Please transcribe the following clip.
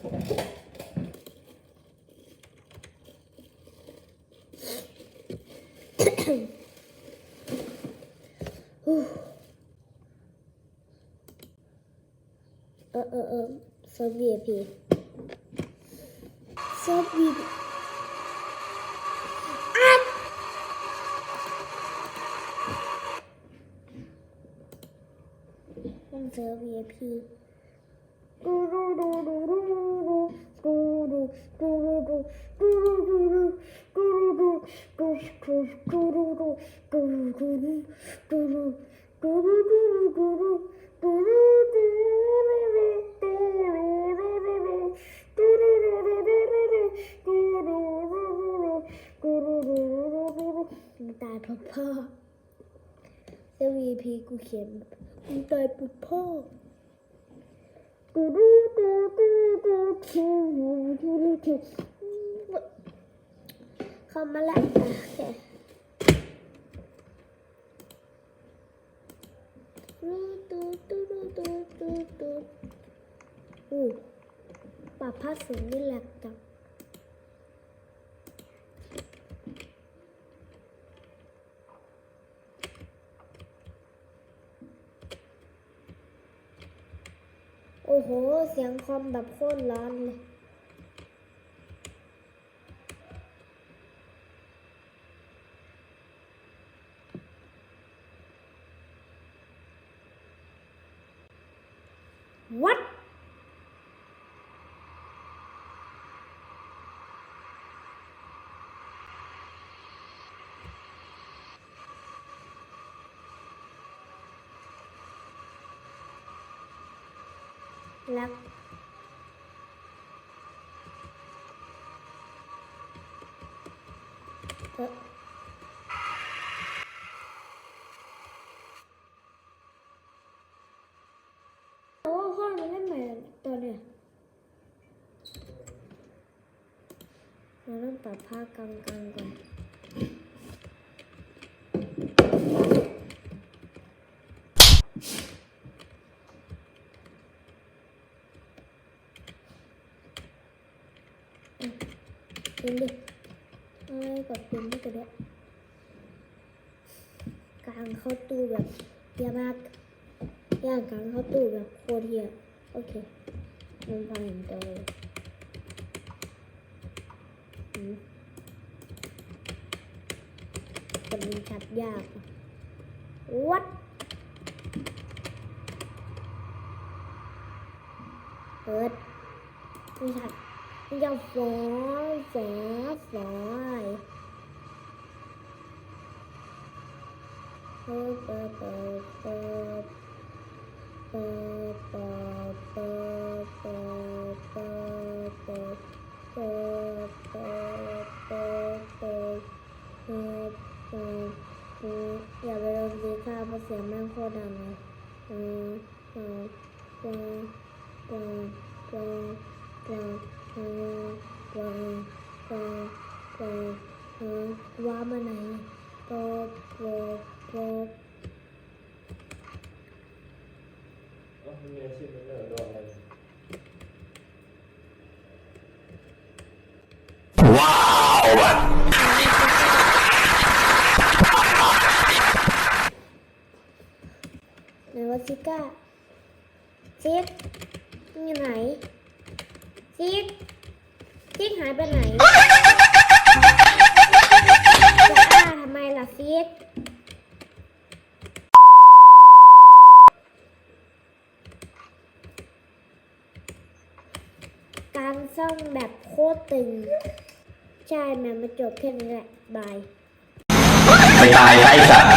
Ờ ờ ờ, sub VIP. Sub VIP. Sub VIP. Du du du du du. ตายพราะพ่อเซวีพีกูเขียนกูตายเพราะพ่อ ดูดูดูดูดูดูดูอู้ปรับภาพสูงนี่แหลกจังโอ้โห เสียงคอมแบบโคตรร้อนเลย What? là Ờ. เราต้องตัดผ้ากลางๆก่อนพิมพ์ดิอะไรกดพิมพ์นี่ก็ได้กลางเข้าตู้แบบเฮียมากย่างกลางเข้าตู้แบบโคตรเฮียโอเคมันพอเห็นตัวเลยอืม แต่มันชัดยากวัดเปิดม่ชัดมันจะฝอยฝอยฝอยเปิดเปิดเปิด อย่าไปโดนสีค่ะเพราะเสียงแม่งโคตรดังเลยว้ามาไหนโปโปโปโอ้ยมีอาชีพเป็นเรื่องอะไร ซิก้าซิกอยู่ไหนซิกซิกหายไปไหนจะอ้าทำไมล่ะซิกการซ่อมแบบโคตรตึง ใช่แม่มาจบแค่นี้แหละ บายไม่ตายไอ้สัตว